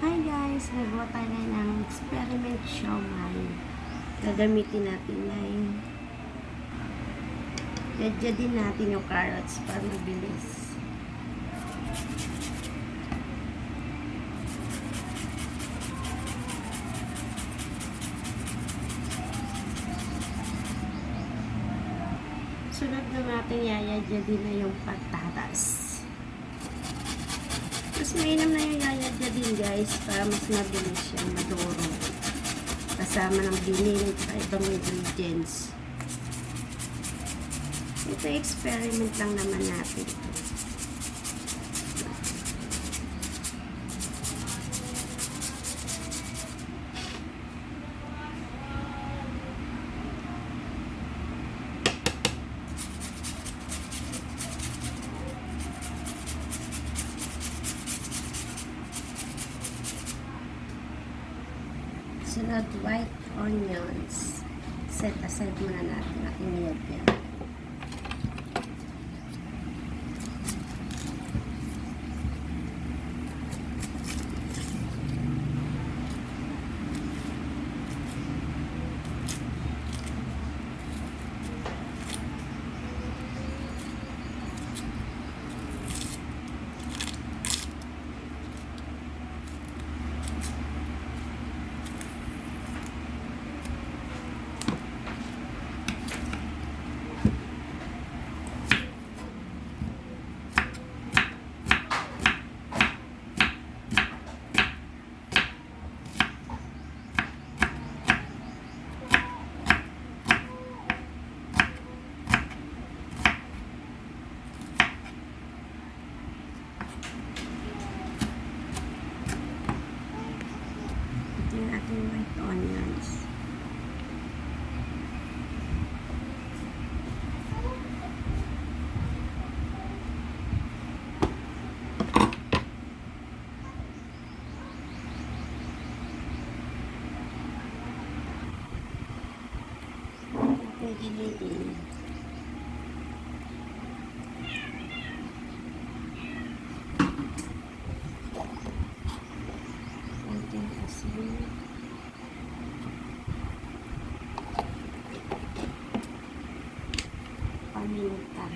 Hi guys! Nagawa tayo ngayon ng experiment siomay. Gagamitin natin na yung Yadya din natin yung carrots para mabilis. Sunod na natin yayadya din na yung patatas. Mas mainam na yung yayadya din guys para mas mabilis siyang maduro. Kasama ng binili at ibang ingredients. Ito experiment lang naman natin. Sunod, white onions. Set aside muna natin ating nilagyan. Ito yung ating white onions. Ating giniling. Konting asin. paminta.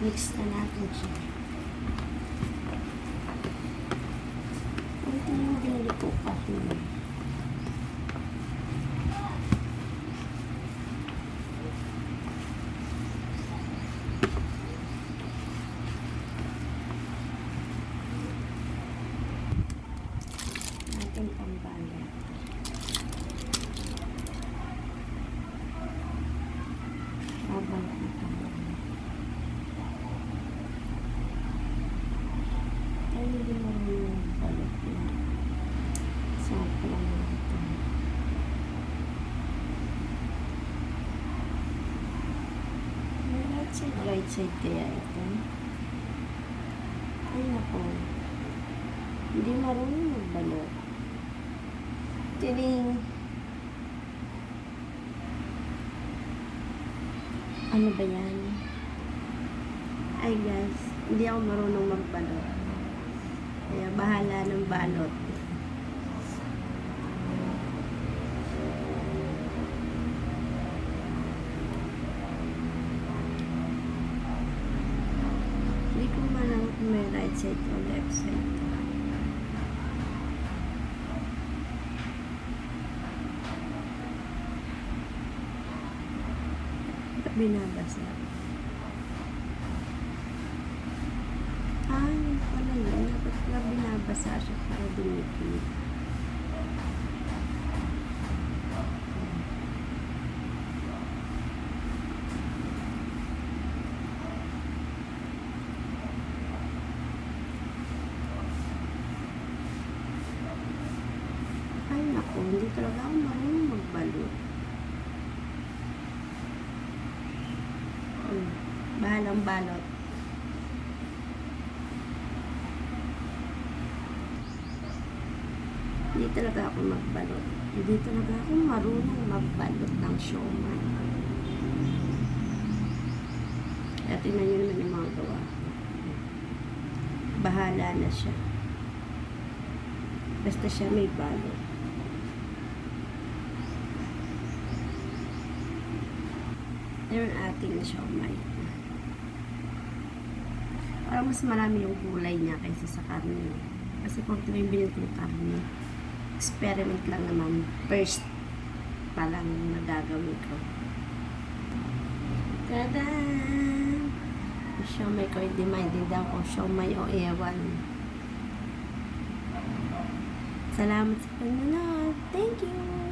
Mix na natin siya. Ito yung binili ko kasi. Natin pambalot. Babalot na pambalot. Ay, hindi mo rin yung balot na. Sarap lang natin. May right side, right side kaya ito. Ay, nako. Hindi marunong magbalot. Tining. Ano ba yan? Ay guys, hindi ako marunong magbalot. Kaya bahala ng balot. Hindi ko malam kung may right side o left side. Binabasa? Ah, yun pala yun. Dapat pala binabasa siya para dumikit. Ay, naku, hindi talaga ako marunong magbalot. Hmm, bahalang balot. Hindi talaga ako magbalot. Hindi talaga ako marunong magbalot ng siomay. Kaya tingnan nyo naman yung mga gawa. Bahala na siya. Basta siya may balot. Yung ating siomay. Parang mas marami yung gulay niya kaysa sa karne. Kasi kung ito yung binili kong karne, experiment lang naman. First pa lang nagagawin ko. Tada! Siomay ko, hindi maintindihan kung siomay o ewan. Salamat sa panonood. Thank you!